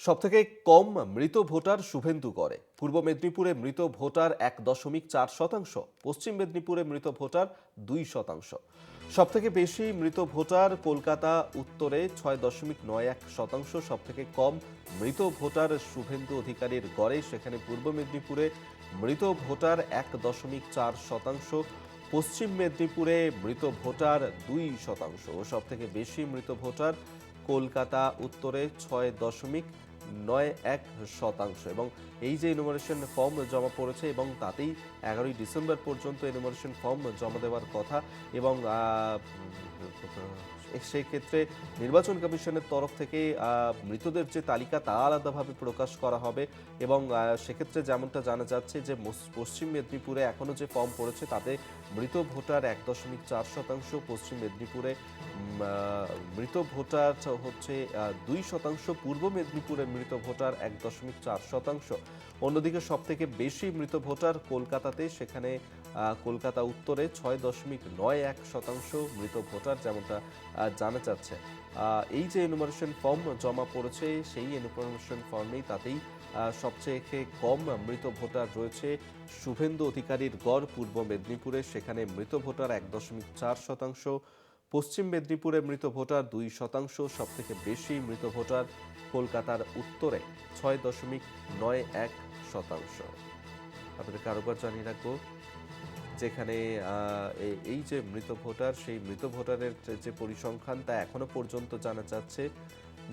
সবথেকে কম মৃত ভোটার শুভেন্দু করে পূর্ব মেদিনীপুরে মৃত ভোটার এক দশমিক চার শতাংশ, পশ্চিম মেদিনীপুরে মৃত ভোটার দুই শতাংশ। সবথেকে বেশি মৃত ভোটার কলকাতা উত্তরে ছয় দশমিক নয় এক শতাংশ, সবথেকে কম মৃত ভোটার শুভেন্দু অধিকারীর গড়ে। সেখানে পূর্ব মেদিনীপুরে মৃত ভোটার এক দশমিক চার শতাংশ, পশ্চিম মেদিনীপুরে মৃত ভোটার দুই শতাংশ। সবথেকে বেশি মৃত ভোটার কলকাতা উত্তরে ছয় দশমিক নয় এক শতাংশ। এবং এই যে ইনোমারেশন ফর্ম জমা পড়েছে এবং তাতেই এগারোই ডিসেম্বর পর্যন্ত ইনোমারেশন ফর্ম জমা দেওয়ার কথা এবং সেই ক্ষেত্রে নির্বাচন কমিশনের তরফ থেকে মৃতদের যে তালিকা তা আলাদাভাবে প্রকাশ করা হবে এবং সেক্ষেত্রে যেমনটা জানা যাচ্ছে যে পশ্চিম মেদিনীপুরে এখনও যে ফর্ম পড়েছে তাতে মৃত ভোটার এক দশমিক চার শতাংশ, পশ্চিম মেদিনীপুরে মৃত ভোটার হচ্ছে দুই শতাংশ, পূর্ব মেদিনীপুরে মৃত ভোটার এক দশমিক চার শতাংশ। অন্যদিকে সব থেকে বেশি মৃত ভোটার কলকাতাতে, সেখানে কলকাতা উত্তরে ছয় দশমিক নয় এক শতাংশ মৃত ভোটার, যেমনটা জানা যাচ্ছে। এই যে এনুমারেশন ফর্ম জমা পড়েছে, সেই এনুমারেশন ফর্মেই তাতেই সবচেয়ে কম মৃত ভোটার রয়েছে। শুভেন্দু অধিকারীর গড় পূর্ব মেদিনীপুরে, সেখানে মৃত ভোটার এক দশমিক চার শতাংশ। পশ্চিম মেদিনীপুরে মৃত ভোটার দুই শতাংশ সব থেকে বেশি মৃত ভোটার কলকাতার উত্তরে ছয় দশমিক নয় এক শতাংশ। আপনাদেরকে আরেকবার জানিয়ে রাখব যেখানে এই যে মৃত ভোটার, সেই মৃত ভোটারের যে- পরিসংখ্যান তা এখনও পর্যন্ত জানা যাচ্ছে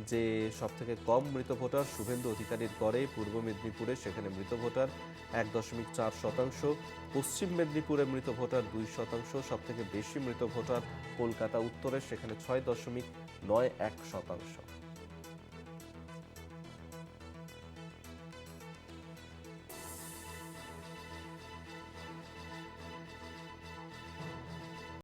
যে সব থেকে কম মৃত ভোটার শুভেন্দু অধিকারীর গড়ে পূর্ব মেদিনীপুরে, সেখানে মৃত ভোটার এক দশমিক চার শতাংশ। পশ্চিম মেদিনীপুরে মৃত ভোটার দুই শতাংশ সব থেকে বেশি মৃত ভোটার কলকাতা উত্তরে, সেখানে ছয় দশমিক নয় এক শতাংশ।